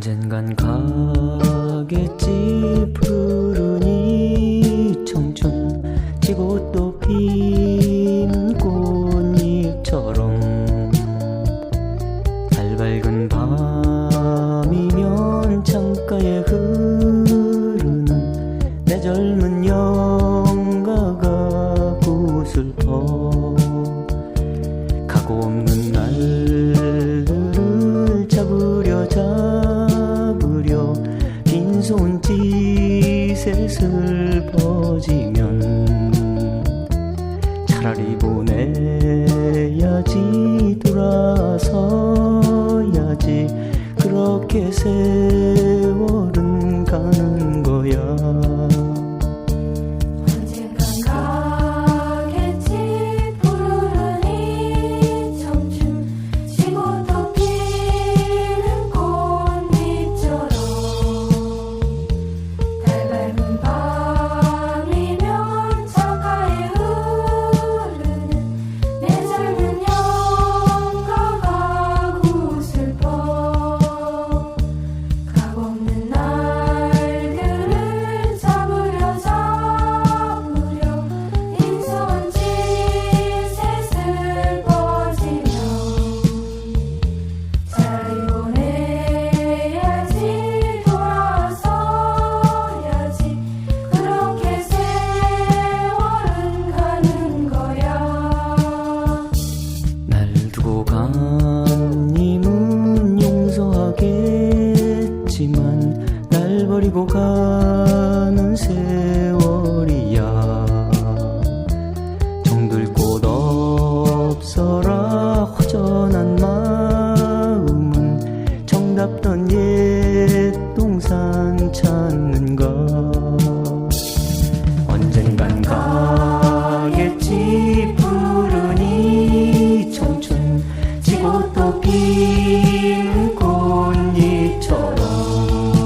언젠간 가겠지 푸른 이 청춘. 지고 또 핀 꽃잎처럼. 달 밝은 밤이면 창가에 흐르는 내 젊은 영가가 구슬퍼. 가고 없는 슬퍼지면 차라리 보내야지 돌아서야지 그렇게 세월은 가는 버리고 가는 세월이야 정들 곳 없어라 허전한 마음은 정답던 옛 동산 찾는 것 언젠간 가겠지 푸른 이 청춘 지고 또 피.